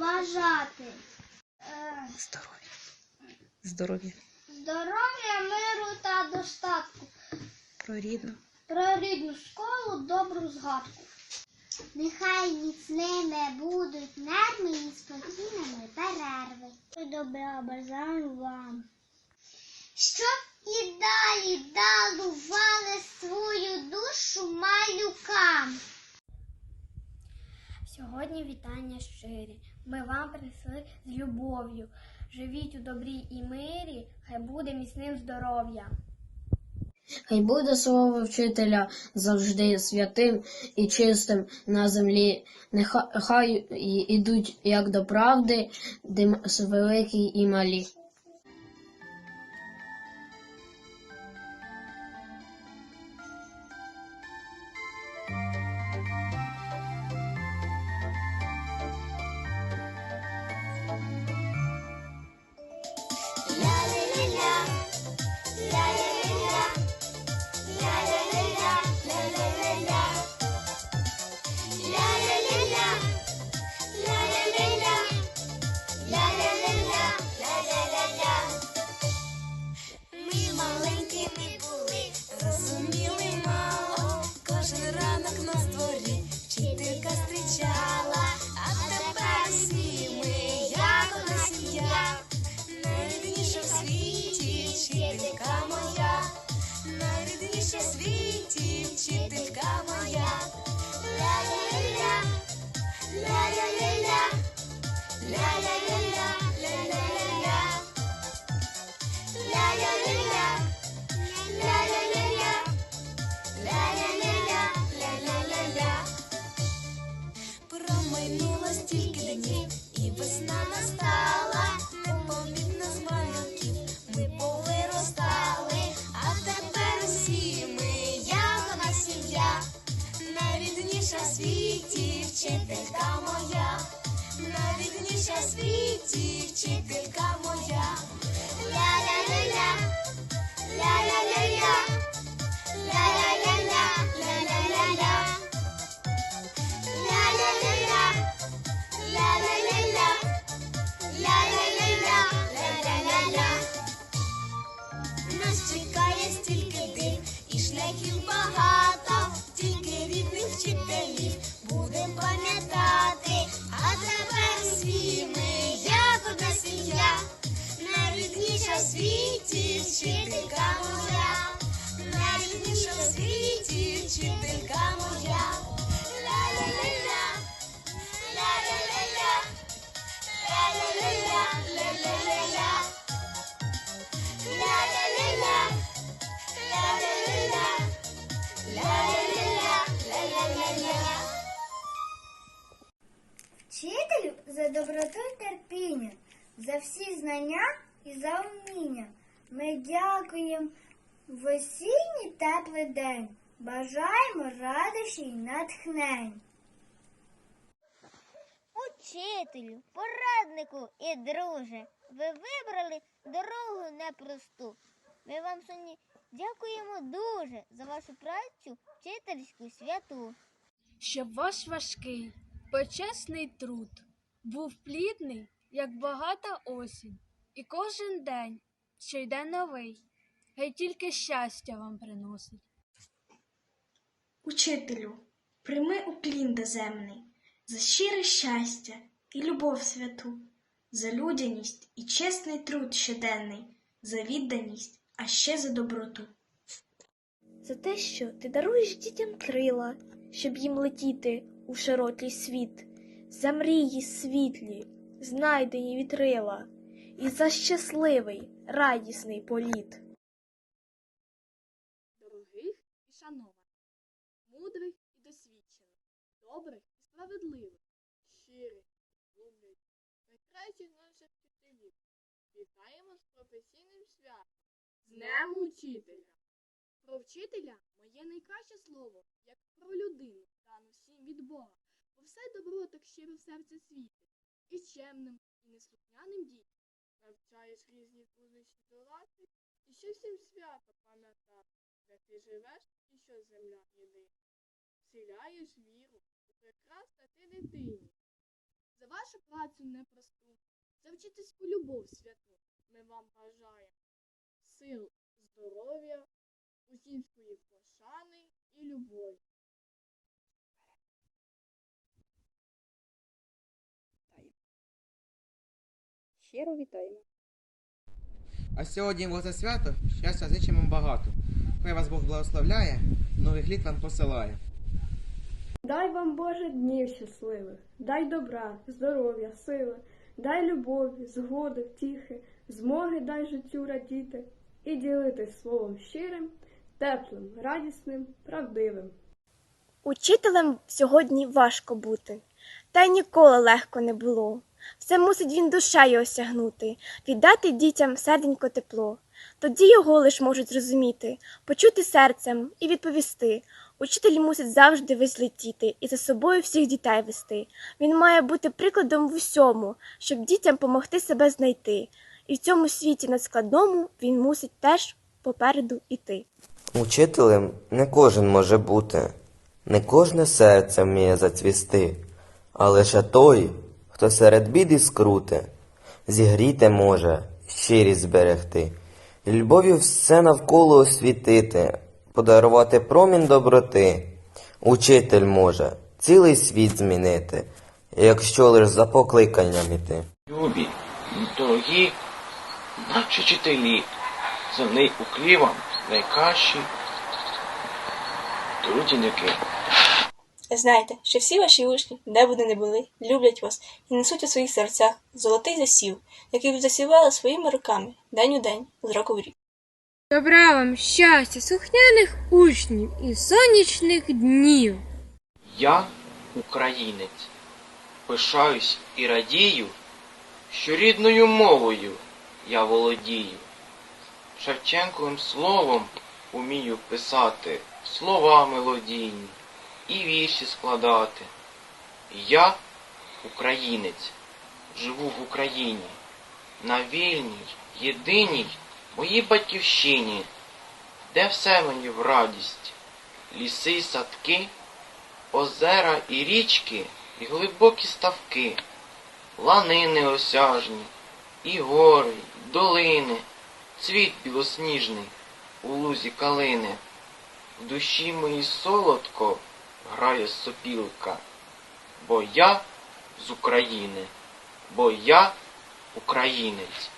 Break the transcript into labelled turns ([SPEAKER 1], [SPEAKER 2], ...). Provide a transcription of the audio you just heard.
[SPEAKER 1] побажати е,
[SPEAKER 2] Здоров'я. Здоров'я.
[SPEAKER 1] здоров'я, миру та достатку,
[SPEAKER 2] Про рідну.
[SPEAKER 1] про рідну школу, добру згадку. Нехай міцними будуть нерви і спокійними перерви. Добра бажаю вам. Щоб і далі дарували свою душу малюкам. Сьогодні вітання щирі. Ми вам прийшли з любов'ю. Живіть у добрій і мирі, хай буде міцним здоров'я.
[SPEAKER 3] Хай буде слово вчителя завжди святим і чистим на землі. Нехай ідуть як до правди, дим великі і малі.
[SPEAKER 4] Світі моя. Ля-ля-ля-ля, ля-ля-ля-ля. Нас чекає стільки див і шляхів багато, вчителька моя. Ля-ля-ля-ля, ля-ля-ля-ля.
[SPEAKER 1] Вчителю за доброту і терпіння, за всі знання і за вміння. Ми дякуємо в осінній теплий день. Бажаємо радощі й натхнень.
[SPEAKER 5] Учителю, пораднику і друже, ви вибрали дорогу непросту. Ми вам сьогодні дякуємо дуже за вашу працю вчительську святу.
[SPEAKER 6] щоб ваш важкий, почесний труд був плідний, як багата осінь, і кожен день, що йде новий, хай тільки щастя вам приносить.
[SPEAKER 7] Учителю, прийми уклін доземний за щире щастя і любов святу, за людяність і чесний труд щоденний, за відданість, а ще за доброту.
[SPEAKER 8] за те, що ти даруєш дітям крила, щоб їм летіти у широкий світ, за мрії світлі, знайдені вітрила, і за щасливий, радісний політ.
[SPEAKER 6] Справедливих, щирих, люблять, найкращих наших вчителів. Вітаємо з професійним святом, з Днем Учителя. Про вчителя моє найкраще слово, як про людину, дану всім від Бога, бо все добро так щиро в серце світить, і чемним, і неслухняним дітям. Навчаєш різні музичні таланти, і ще всім свято пам'ятати, де ти живеш і що земля єдина. Вселяєш віру у прекрасна ти дитині, За вашу працю непросту. Завчитись у любов святу. Ми вам бажаємо сил, здоров'я, усінської пошани і любові.
[SPEAKER 2] Щиро вітаємо.
[SPEAKER 9] А сьогодні Боже свято, щастя зичимо багато. Хай вас Бог благословляє, нових літ вам посилає.
[SPEAKER 10] Дай вам Боже днів щасливих, дай добра, здоров'я, сили, дай любові, згоди, втіхи, змоги дай життю радіти і ділитись словом щирим, теплим, радісним, правдивим.
[SPEAKER 8] Учителем сьогодні важко бути, та й ніколи легко не було. Все мусить він душею осягнути, віддати дітям серденько тепло. Тоді його лиш можуть зрозуміти, почути серцем і відповісти. Учитель мусить завжди весь летіти і за собою всіх дітей вести. Він має бути прикладом в усьому, щоб дітям помогти себе знайти. І в цьому світі надскладному він мусить теж попереду іти.
[SPEAKER 11] Учителем не кожен може бути, не кожне серце вміє зацвісти, а лише той, хто серед бід і скрути, зігріти може, щирість зберегти, і любов'ю все навколо освітити, подарувати промінь доброти. Учитель може цілий світ змінити, якщо лиш за покликанням іти.
[SPEAKER 12] Любі, дорогі наші вчителі, земний уклін вам найкращі трудівники.
[SPEAKER 13] Знайте, що всі ваші учні, де б вони не були, люблять вас і несуть у своїх серцях золотий засів, який ви засівали своїми руками день у день, з року в рік.
[SPEAKER 14] Добра вам щастя, слухняних учнів і сонячних днів.
[SPEAKER 12] Я українець, пишаюсь і радію, що рідною мовою я володію. Шевченковим словом умію писати слова мелодійні і вірші складати. Я українець, живу в Україні, на вільній, єдиній моїй батьківщині, де все мені в радість, ліси садки, озера і річки, і глибокі ставки, ланини осяжні, і гори, й долини, цвіт білосніжний у лузі калини. В душі моїй солодко грає сопілка, бо я з України, бо я українець.